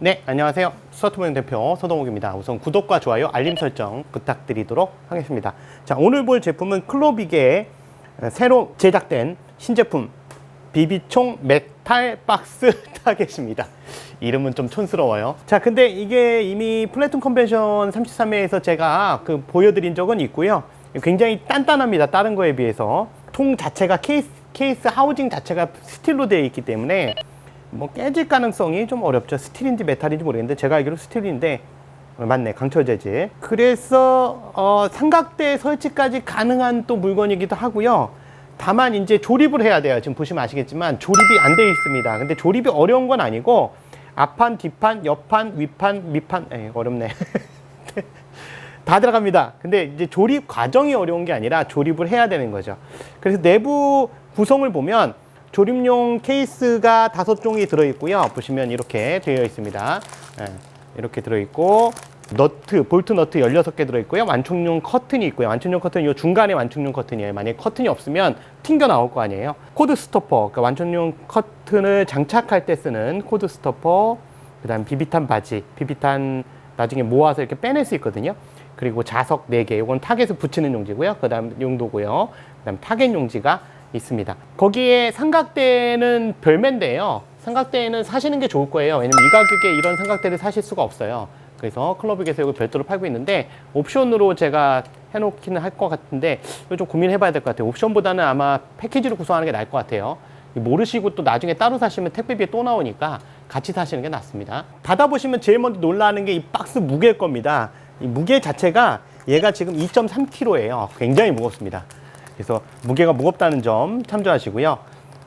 네, 안녕하세요. 스와트모닝 대표 서동욱입니다. 우선 구독과 좋아요, 알림 설정 부탁드리도록 하겠습니다. 자, 오늘 볼 제품은 클로비게의 새로 제작된 신제품 비비총 메탈 박스 타겟입니다. 이름은 좀 촌스러워요. 자, 근데 이게 이미 플래툰 컨벤션 33회에서 제가 그 보여드린 적은 있고요. 굉장히 단단합니다. 다른 거에 비해서. 통 자체가 케이스, 케이스 하우징 자체가 스틸로 되어 있기 때문에 뭐 깨질 가능성이 좀 어렵죠. 스틸인지 메탈인지 모르겠는데 제가 알기로 스틸인데 어, 맞네 강철 재질. 그래서 어, 삼각대 설치까지 가능한 또 물건이기도 하고요. 다만 이제 조립을 해야 돼요. 지금 보시면 아시겠지만 조립이 안 돼 있습니다. 근데 조립이 어려운 건 아니고 앞판, 뒷판, 옆판, 윗판, 밑판 에이, 어렵네. 다 들어갑니다. 근데 이제 조립 과정이 어려운 게 아니라 조립을 해야 되는 거죠. 그래서 내부 구성을 보면 조립용 케이스가 다섯 종이 들어있고요. 보시면 이렇게 되어 있습니다. 예, 이렇게 들어있고 너트, 볼트 너트 16개 들어있고요. 완충용 커튼이 있고요. 완충용 커튼은 이 중간에 완충용 커튼이에요. 만약에 커튼이 없으면 튕겨 나올 거 아니에요. 코드 스토퍼, 그러니까 완충용 커튼을 장착할 때 쓰는 코드 스토퍼, 그 다음 비비탄 바지, 비비탄 나중에 모아서 이렇게 빼낼 수 있거든요. 그리고 자석 4개, 이건 타겟을 붙이는 용지고요. 그 다음 용도고요. 그 다음 타겟 용지가 있습니다. 거기에 삼각대는 별매인데요. 삼각대는 사시는 게 좋을 거예요. 왜냐면 이 가격에 이런 삼각대를 사실 수가 없어요. 그래서 클럽에서 이걸 별도로 팔고 있는데 옵션으로 제가 해놓기는 할 것 같은데 이거 좀 고민해봐야 될 것 같아요. 옵션보다는 아마 패키지로 구성하는 게 나을 것 같아요. 모르시고 또 나중에 따로 사시면 택배비에 또 나오니까 같이 사시는 게 낫습니다. 받아보시면 제일 먼저 놀라는 게 이 박스 무게일 겁니다. 이 무게 자체가 얘가 지금 2.3kg예요. 굉장히 무겁습니다. 그래서 무게가 무겁다는 점 참조하시고요.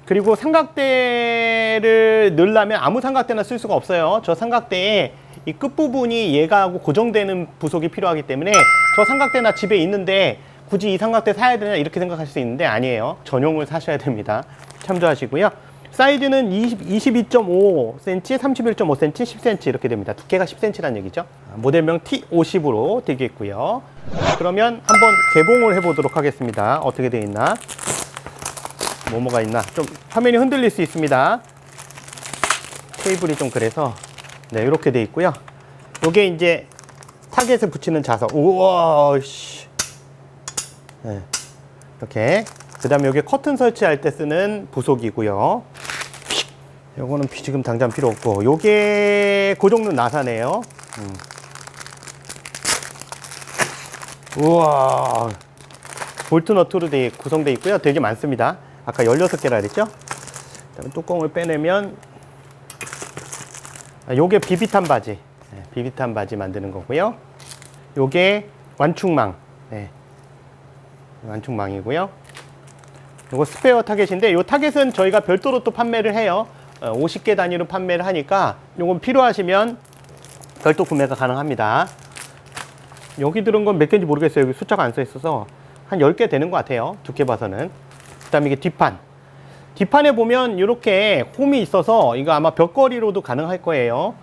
그리고 삼각대를 넣으려면 아무 삼각대나 쓸 수가 없어요. 저 삼각대에 이 끝부분이 얘가하고 고정되는 부속이 필요하기 때문에 저 삼각대나 집에 있는데 굳이 이 삼각대 사야 되나 이렇게 생각하실 수 있는데 아니에요. 전용을 사셔야 됩니다. 참조하시고요. 사이즈는 20, 22.5cm, 31.5cm, 10cm 이렇게 됩니다. 두께가 10cm라는 얘기죠. 모델명 T50으로 되어 있고요. 그러면 한번 개봉을 해보도록 하겠습니다. 어떻게 되어 있나? 뭐뭐가 있나? 좀 화면이 흔들릴 수 있습니다. 케이블이 좀 그래서 네 이렇게 되어 있고요. 요게 이제 타겟에 붙이는 자석. 우와 씨. 네, 이렇게. 그 다음에 여기 커튼 설치할 때 쓰는 부속이고요. 요거는 피- 지금 당장 필요 없고 요게 고정는 나사네요. 음. 우와 볼트 너트로 돼, 구성되어 있고요. 되게 많습니다. 아까 16개라 그랬죠? 그다음에 뚜껑을 빼내면 아, 요게 비비탄 바지. 네, 비비탄 바지 만드는 거고요. 요게 완충망. 네. 완충망이고요. 요거 스페어 타겟인데 요 타겟은 저희가 별도로 또 판매를 해요. 어, 50개 단위로 판매를 하니까 요건 필요하시면 별도 구매가 가능합니다. 여기 들은 건 몇 개인지 모르겠어요. 여기 숫자가 안 써 있어서 한 10개 되는 것 같아요. 두께 봐서는. 그 다음에 이게 뒷판. 뒷판에 보면 이렇게 홈이 있어서 이거 아마 벽걸이로도 가능할 거예요.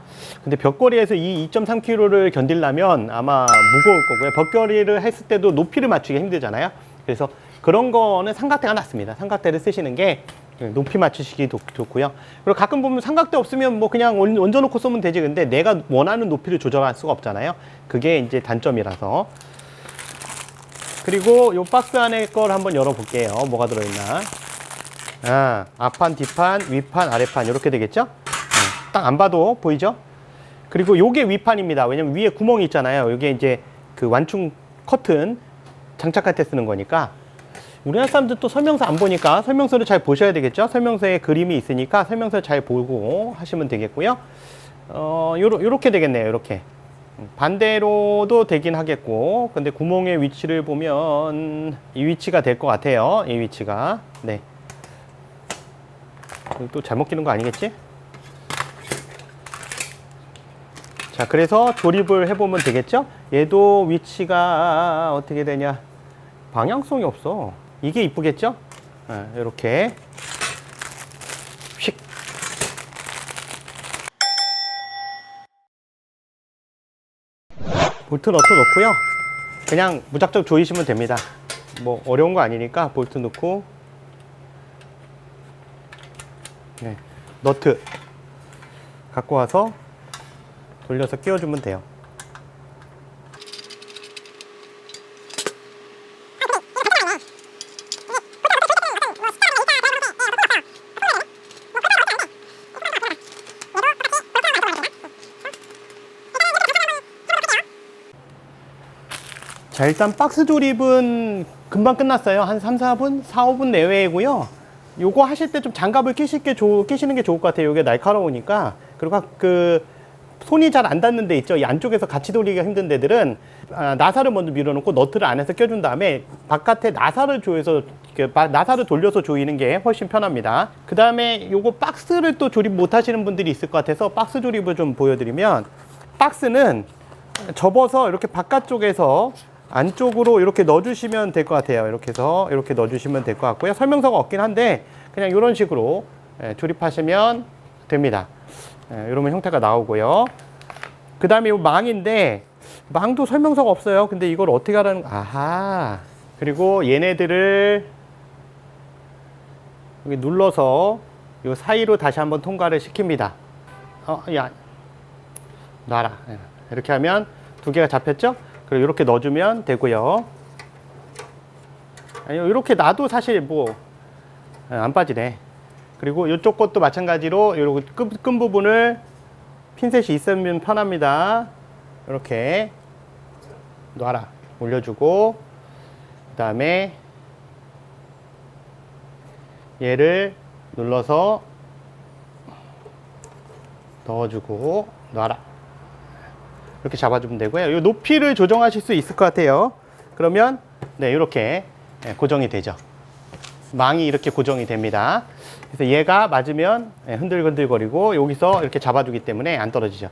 근데 벽걸이에서 이 2.3kg를 견디려면 아마 무거울 거고요. 벽걸이를 했을 때도 높이를 맞추기 힘들잖아요. 그래서 그런 거는 삼각대가 낫습니다. 삼각대를 쓰시는 게 높이 맞추시기 좋, 좋고요. 그리고 가끔 보면 삼각대 없으면 뭐 그냥 얹- 얹어놓고 쏘면 되지. 근데 내가 원하는 높이를 조절할 수가 없잖아요. 그게 이제 단점이라서. 그리고 이 박스 안에 걸 한번 열어볼게요. 뭐가 들어있나. 아, 앞판, 뒷판, 윗판, 아랫판 이렇게 되겠죠? 딱 안 봐도 보이죠? 그리고 요게 윗판입니다. 왜냐면 위에 구멍이 있잖아요. 요게 이제 그 완충 커튼 장착할 때 쓰는 거니까 우리나라 사람들 또 설명서 안 보니까 설명서를 잘 보셔야 되겠죠? 설명서에 그림이 있으니까 설명서 잘 보고 하시면 되겠고요. 어, 요러, 요렇게 되겠네요. 요렇게. 음, 반대로도 되긴 하겠고 근데 구멍의 위치를 보면 이 위치가 될 것 같아요. 이 위치가. 네. 또 잘못 끼는 거 아니겠지? 자, 그래서 조립을 해보면 되겠죠? 얘도 위치가 어떻게 되냐? 방향성이 없어. 이게 이쁘겠죠? 이렇게. 휙. 볼트 너트 넣고요. 그냥 무작정 조이시면 됩니다. 뭐 어려운 거 아니니까 볼트 넣고 네, 너트 갖고 와서 돌려서 끼워주면 돼요. 자, 일단 박스 조립은 금방 끝났어요. 한 3, 4분? 4, 5분 내외이고요. 요거 하실 때 좀 장갑을 끼실 게 좋, 끼시는 게 좋을 것 같아요. 이게 날카로우니까. 그리고 그 손이 잘 안 닿는 데 있죠. 이 안쪽에서 같이 돌리기가 힘든 데들은 아, 나사를 먼저 밀어놓고 너트를 안에서 껴준 다음에 바깥에 나사를 조여서 그 바- 나사를 돌려서 조이는 게 훨씬 편합니다. 그 다음에 요거 박스를 또 조립 못 하시는 분들이 있을 것 같아서 박스 조립을 좀 보여드리면 박스는 접어서 이렇게 바깥쪽에서 안쪽으로 이렇게 넣어주시면 될 것 같아요. 이렇게 해서 이렇게 넣어주시면 될 것 같고요. 설명서가 없긴 한데 그냥 이런 식으로 예, 조립하시면 됩니다. 예, 이러면 형태가 나오고요. 그 다음에 이 망인데 망도 설명서가 없어요. 근데 이걸 어떻게 하라는 아하 그리고 얘네들을 여기 눌러서 이 사이로 다시 한번 통과를 시킵니다. 어, 야, 놔라. 예, 이렇게 하면 두 개가 잡혔죠? 그리고 이렇게 넣어주면 되고요. 아니, 이렇게 놔도 사실 뭐 안 빠지네. 그리고 이쪽 것도 마찬가지로 이렇게 끝, 끝 부분을 핀셋이 있으면 편합니다. 이렇게 놔라. 올려주고 그 다음에 얘를 눌러서 넣어주고 놔라. 이렇게 잡아주면 되고요. 이 높이를 조정하실 수 있을 것 같아요. 그러면 네 이렇게 예, 고정이 되죠. 망이 이렇게 고정이 됩니다. 그래서 얘가 맞으면 예, 흔들흔들거리고 여기서 이렇게 잡아주기 때문에 안 떨어지죠.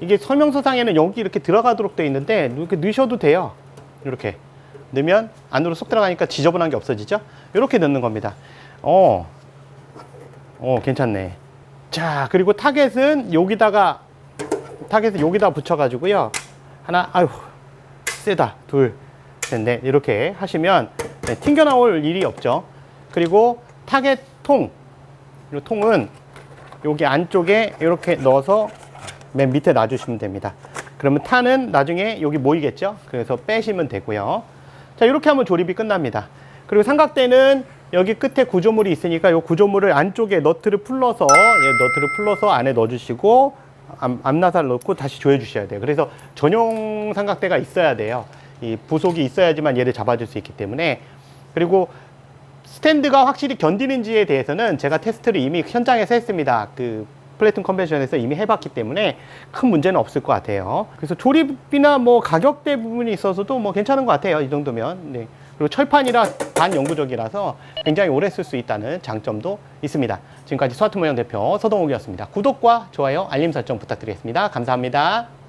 이게 설명서상에는 여기 이렇게 들어가도록 되어 있는데 이렇게 넣으셔도 돼요. 이렇게 넣으면 안으로 쏙 들어가니까 지저분한 게 없어지죠. 이렇게 넣는 겁니다. 어, 어 괜찮네. 자 그리고 타겟은 여기다가 타겟을 여기다 붙여가지고요. 하나, 아유, 세다. 둘, 셋, 넷. 이렇게 하시면 네, 튕겨 나올 일이 없죠. 그리고 타겟 통. 이 통은 여기 안쪽에 이렇게 넣어서 맨 밑에 놔주시면 됩니다. 그러면 탄은 나중에 여기 모이겠죠? 그래서 빼시면 되고요. 자, 이렇게 하면 조립이 끝납니다. 그리고 삼각대는 여기 끝에 구조물이 있으니까 이 구조물을 안쪽에 너트를 풀러서 예, 너트를 풀러서 안에 넣어주시고 앞, 앞나사를 넣고 다시 조여 주셔야 돼요. 그래서 전용 삼각대가 있어야 돼요. 이 부속이 있어야지만 얘를 잡아줄 수 있기 때문에 그리고 스탠드가 확실히 견디는지에 대해서는 제가 테스트를 이미 현장에서 했습니다. 그 플래툰 컨벤션에서 이미 해봤기 때문에 큰 문제는 없을 것 같아요. 그래서 조립이나 뭐 가격대 부분이 있어서도 뭐 괜찮은 것 같아요. 이 정도면. 네. 그리고 철판이라 반영구적이라서 굉장히 오래 쓸 수 있다는 장점도 있습니다. 지금까지 스와트 모형 대표 서동욱이었습니다. 구독과 좋아요, 알림 설정 부탁드리겠습니다. 감사합니다.